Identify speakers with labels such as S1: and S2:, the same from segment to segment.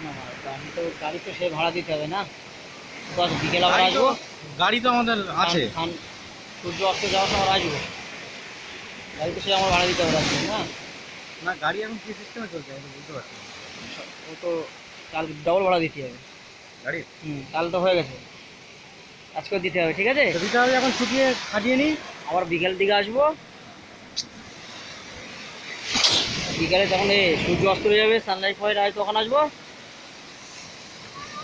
S1: আমি তো গাড়ি তো সে ভাড়া দিতে হবে না। বস বিকেল আবার আসব।
S2: গাড়ি তো আমাদের আছে।
S1: সূর্য অস্ত যাওয়ার সময় আসব। গাড়ি তো সে আমার ভাড়া দিতে হবে না
S2: না? গাড়ি এখন কি সিস্টেমে চলছে? আমি বুঝতে পারছি
S1: ও তো কাল ডবল ভাড়া দিতে হবে।
S2: গাড়ি
S1: হুম কাল তো হয়ে গেছে। আজকেও দিতে হবে ঠিক আছে?
S2: দিতে হবে এখন ছুটিয়ে খাটিয়ে নিই।
S1: আবার বিকেল দিকে আসব। বিকালে তখন এ সূর্য অস্ত হয়ে যাবে সানলাইট পয়েন্ট হয় তখন আসব।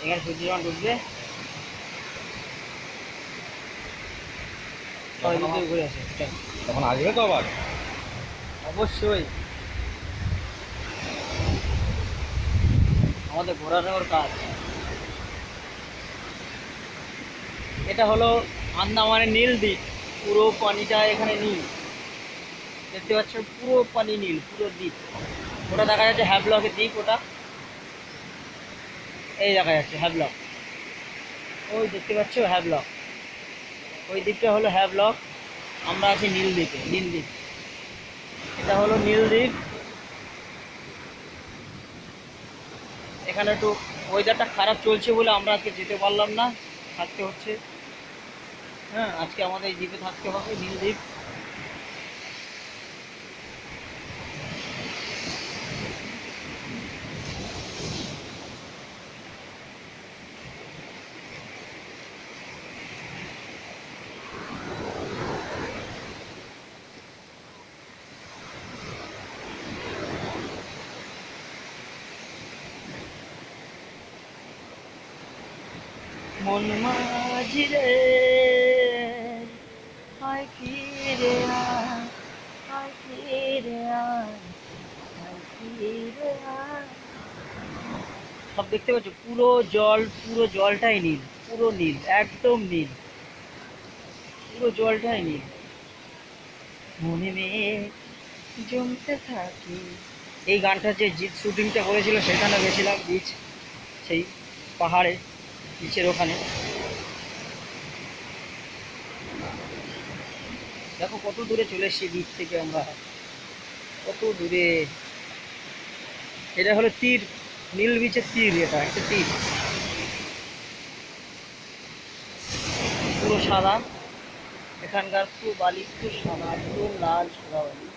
S1: এখানে সূর্য যখন ডুববে সবাই
S2: তখন
S1: মিলে ঘুরে আসে
S2: তখন আসবে তো আবার?
S1: অবশ্যই। আমাদের ঘোরানোর কাজ। এটা হলো আন্দামানের নীল দ্বীপ। পুরো পানিটা এখানে নীল। দেখতে পাচ্ছ পুরো পানি নীল পুরো দ্বীপ। ওটা দেখা যাচ্ছে হ্যাবলকের দ্বীপ ওটা। এই দেখা যাচ্ছে হ্যাবলক ওই দেখতে পাচ্ছ হ্যাবলক ওই দ্বীপটা হলো হ্যাবলক আমরা আছি নীল দ্বীপে নীল দ্বীপ এটা হলো নীলদ্বীপ এখানে একটু ওয়েদারটা খারাপ চলছে বলে আমরা আজকে যেতে পারলাম না। থাকতে হচ্ছে। হ্যাঁ আজকে আমাদের এই দ্বীপে থাকতে হবে নীলদ্বীপ মন মাঝি রে ফিরে আয় আয় ফিরে আয় সব দেখতে পাচ্ছ, পুরো জল, পুরো জলটাই নীল, পুরো নীল, একদম নীল। পুরো জলটাই নীল। মনে মেয়ে জমতে থাকি। এই গানটা যে জিৎ শুটিংটা করেছিল, সেখানে গেছিলাম, বিচ, সেই পাহাড়ে। বিচের ওখানে। দেখো কত দূরে চলে এসছি বিচ থেকে আমরা। কত দূরে। এটা হলো তীর, নীল বিচের তীর এটা, একটা তীর। পুরো সাদা। এখানকার পুরো বালি পুরো সাদা, পুরো লাল সাদা বালি।